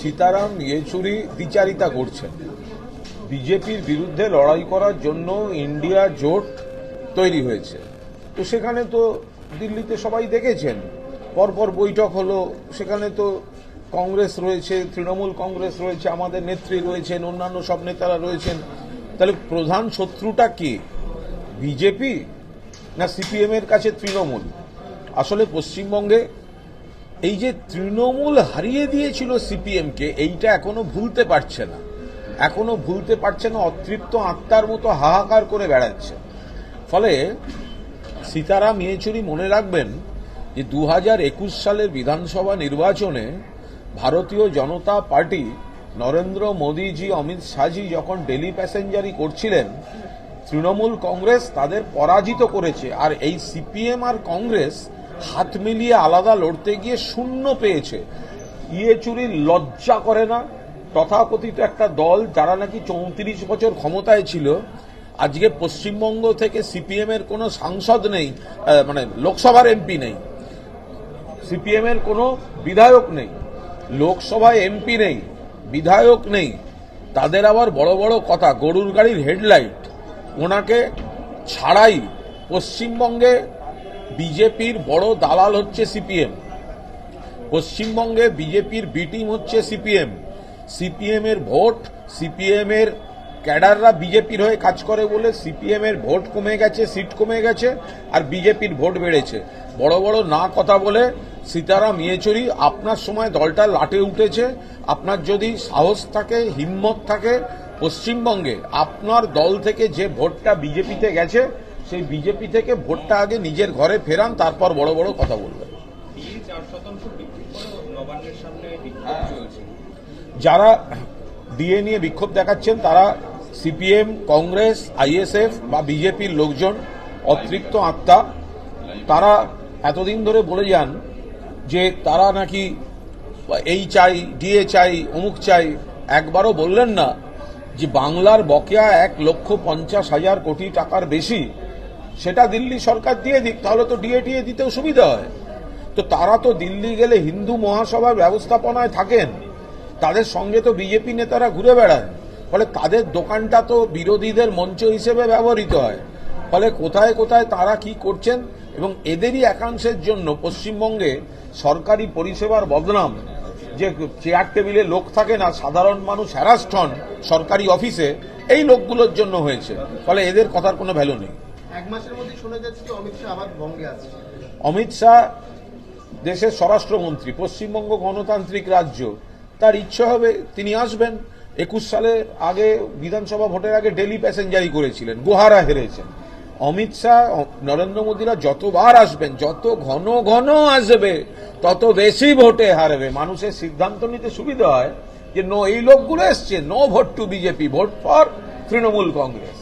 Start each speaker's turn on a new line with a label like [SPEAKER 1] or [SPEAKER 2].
[SPEAKER 1] সীতারাম ইয়েচুরি দ্বিচারিতা করছেন। বিজেপির বিরুদ্ধে লড়াই করার জন্য ইন্ডিয়া জোট তৈরি হয়েছে। তো সেখানে তো দিল্লিতে সবাই দেখেছেন। পরপর বৈঠক হলো, সেখানে তো কংগ্রেস রয়েছে, তৃণমূল কংগ্রেস রয়েছে, আমাদের নেত্রী রয়েছেন, অন্যান্য সব নেতারা রয়েছেন। তাহলে প্রধান শত্রুটা কে? বিজেপি না সিপিএম এর কাছে তৃণমূল? আসলে পশ্চিমবঙ্গে এই যে তৃণমূল হারিয়ে দিয়েছিল সিপিএমকে, এইটা এখনও ভুলতে পারছে না। এখনও ভুলতে পারছে না, অতৃপ্ত আত্মার মতো হাহাকার করে বেড়াচ্ছে। ফলে সীতারাম ইয়েচুরি মনে রাখবেন যে দু একুশ সালের বিধানসভা নির্বাচনে ভারতীয় জনতা পার্টি নরেন্দ্র মোদীজি, অমিত শাহজি যখন ডেলি প্যাসেঞ্জারি করছিলেন, তৃণমূল কংগ্রেস তাদের পরাজিত করেছে। আর এই সিপিএম আর কংগ্রেস হাত মিলিয়ে আলাদা লড়তে গিয়ে শূন্য পেয়েছে। ইয়েচুরি লজ্জা করে না। তথাকথিত একটা দল যারা নাকি চৌত্রিশ বছর ক্ষমতায় ছিল, আজকে পশ্চিমবঙ্গ থেকে সিপিএম এর কোনো সাংসদ নেই মানে লোকসভার এমপি নেই। সিপিএম এর কোনো বিধায়ক নেই, লোকসভায় এমপি নেই, বিধায়ক নেই। তাদের আবার বড় বড় কথা, গরুর গাড়ির হেডলাইট। ওনাকে ছাড়াই পশ্চিমবঙ্গে বিজেপির বড় দালাল হচ্ছে সিপিএম। পশ্চিমবঙ্গে বিজেপির বি টিম হচ্ছে সিপিএম। সিপিএম এর ভোট সিপিএম এর ক্যাডাররা বিজেপির হয়ে কাজ করে বলে সিপিএম এর ভোট কমে গেছে, সিট কমে গেছে, আর বিজেপির ভোট বেড়েছে। বড় বড় না কথা বলে সীতারাম ইয়েচুরি আপনার সময় দলটা লাটে উঠেছে। আপনার যদি সাহস থাকে, হিম্মত থাকে, পশ্চিমবঙ্গে আপনার দল থেকে যে ভোটটা বিজেপিতে গেছে সেই বিজেপি থেকে ভোটটা আগে নিজের ঘরে ফেরান তারপর বড় বড় কথা বলবেন
[SPEAKER 2] চলছে।
[SPEAKER 1] যারা ডিএ নিয়ে বিক্ষোভ দেখাচ্ছেন তারা সিপিএম কংগ্রেস আইএসএফ বা বিজেপির লোকজন অতৃপ্ত আত্মা তারা এতদিন ধরে বলে যান যে তারা নাকি এই চাই ডিএ চাই অমুক চাই। একবারও বললেন না যে বাংলার বকেয়া এক লক্ষ পঞ্চাশ হাজার কোটি টাকার বেশি সেটা দিল্লি সরকার দিয়ে দিক, তাহলে তো ডিএ টিএ দিতেও সুবিধা হয়। তো তারা তো দিল্লি গেলে হিন্দু মহাসভার ব্যবস্থাপনায় থাকেন। তাদের সঙ্গে তো বিজেপি নেতারা ঘুরে বেড়ান। ফলে তাদের দোকানটা তো বিরোধীদের মঞ্চ হিসেবে ব্যবহৃত হয়। ফলে কোথায় কোথায় তারা কি করছেন এবং এদেরই একাংশের জন্য পশ্চিমবঙ্গে সরকারি পরিষেবার বদনাম, যে চেয়ার টেবিলে লোক থাকে না, সাধারণ মানুষ হ্যারাস্ট হন সরকারি অফিসে, এই লোকগুলোর জন্য হয়েছে। ফলে এদের কথার কোনো ভ্যালু নেই।
[SPEAKER 3] এক মাসের মধ্যে যাচ্ছে অমিত শাহ
[SPEAKER 1] দেশের স্বরাষ্ট্রমন্ত্রী, পশ্চিমবঙ্গ গণতান্ত্রিক রাজ্য। তার ইচ্ছে হবে তিনি আসবেন। একুশ সালের আগে বিধানসভা ভোটের আগে ডেলি প্যাসেঞ্জারি করেছিলেন, গোহারা হেরেছেন। অমিত শাহ, নরেন্দ্র মোদীরা যতবার আসবেন, যত ঘন ঘন আসবে, তত বেশি ভোটে হারবে। মানুষের সিদ্ধান্ত নিতে সুবিধা হয় যে, নো, এই লোকগুলো এসছে, no vote to BJP, vote for Trinamool Congress.